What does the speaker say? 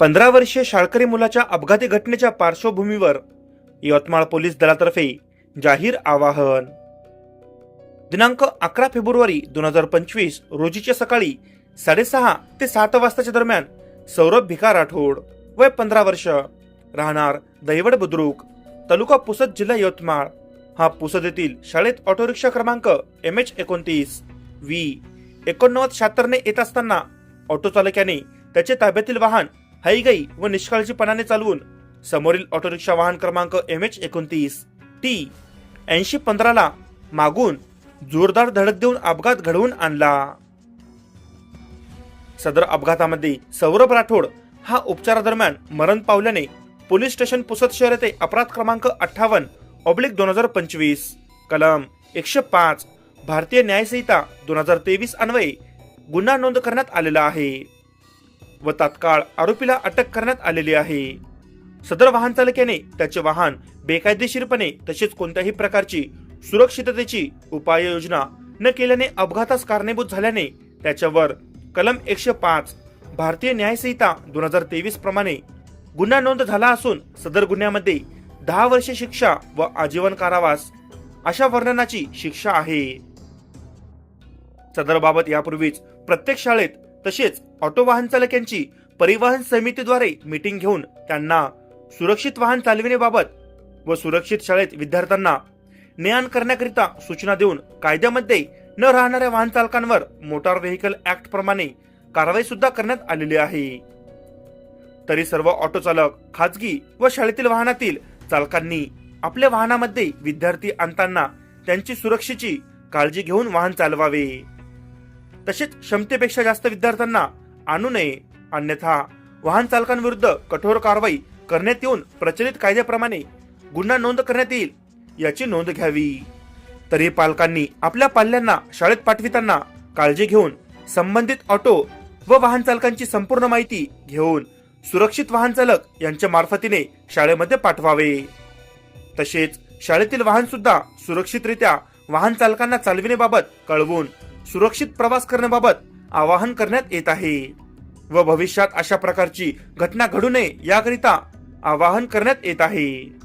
पंधरा वर्षीय शाळकरी मुलाच्या अपघाती घटनेच्या पार्श्वभूमीवर यवतमाळ पोलीस दलातर्फे जाहीर आवाहन. दिनांक अकरा फेब्रुवारी दोन हजार पंचवीस रोजीच्या सकाळी साडेसहा ते सात वाजताच्या दरम्यान सौरभ भिका राठोड वय पंधरा वर्ष राहणार दैवड बुद्रुक तालुका पुसद जिल्हा यवतमाळ. हा पुसद येथील शाळेत ऑटोरिक्षा क्रमांक एम एच एकोणतीस व्ही एकोणनव्वद शहात्तरने येत असताना ऑटो चालकाने त्याचे ताब्यातील वाहन हाईगाई व निष्काळजीपणाने चालवून समोरील ऑटोरिक्षा वाहन क्रमांक एम एच एकोणतीस टी ऐंशी पंधराला मागून जोरदार धडक देऊन अपघात घडवून आणला. सदर अपघातामध्ये सौरभ राठोड हा उपचारादरम्यान मरण पावल्याने पोलीस स्टेशन पुसद शहर येथे अपराध क्रमांक अठ्ठावन्न ऑब्लिक दोन हजार पंचवीस कलम एकशे पाच भारतीय न्यायसंहिता दोन हजार तेवीस अन्वये गुन्हा नोंद करण्यात आलेला आहे. व तात्काळ आरोपीला अटक करण्यात आलेली आहे. सदर वाहन चालकाने त्याचे वाहन बेकायदेशीरपणे तसेच कोणत्याही प्रकारची सुरक्षिततेची उपाययोजना न केल्याने अपघातास कारणीभूत झाल्याने त्याच्यावर कलम एकशे पाच भारतीय न्यायसंहिता दोन हजार तेवीस प्रमाणे गुन्हा नोंद झाला असून सदर गुन्ह्यामध्ये दहा वर्षे शिक्षा व आजीवन कारावास अशा वर्णनाची शिक्षा आहे. सदर बाबत यापूर्वीच प्रत्येक शाळेत तसेच ऑटो वाहन चालकांची परिवहन समितीद्वारे मीटिंग घेऊन त्यांना सुरक्षित वाहन चालविण्याबाबत व सुरक्षित शाळेत विद्यार्थ्यांना ज्ञान करण्याकरिता सूचना देऊन कायद्यामध्ये न राहणाऱ्या वाहन चालकांवर मोटार व्हेकल ऍक्ट प्रमाणे कारवाई सुद्धा करण्यात आलेली आहे. तरी सर्व ऑटो चालक खाजगी व शाळेतील वाहनातील चालकांनी आपल्या वाहनामध्ये विद्यार्थी आणताना त्यांची सुरक्षेची काळजी घेऊन वाहन चालवावे. तसेच क्षमतेपेक्षा जास्त विद्यार्थ्यांना आणू नये. अन्यथा वाहन चालकांविरुद्ध कठोर कारवाई करण्यात येऊन प्रचलित कायद्याप्रमाणे गुन्हा नोंद करण्यात येईल याची नोंद घ्यावी. तरी पालकांनी आपल्या पाल्यांना शाळेत पाठविताना काळजी घेऊन संबंधित ऑटो व वाहन चालकांची संपूर्ण माहिती घेऊन सुरक्षित वाहन चालक यांच्या मार्फतीने शाळेमध्ये पाठवावे. तसेच शाळेतील वाहन सुद्धा सुरक्षितरित्या वाहन चालकांना चालविण्याबाबत कळवून सुरक्षित प्रवास करण्याबाबत आवाहन करण्यात येत आहे. व भविष्यात अशा प्रकारची घटना घडू नये याकरिता आवाहन करण्यात येत आहे.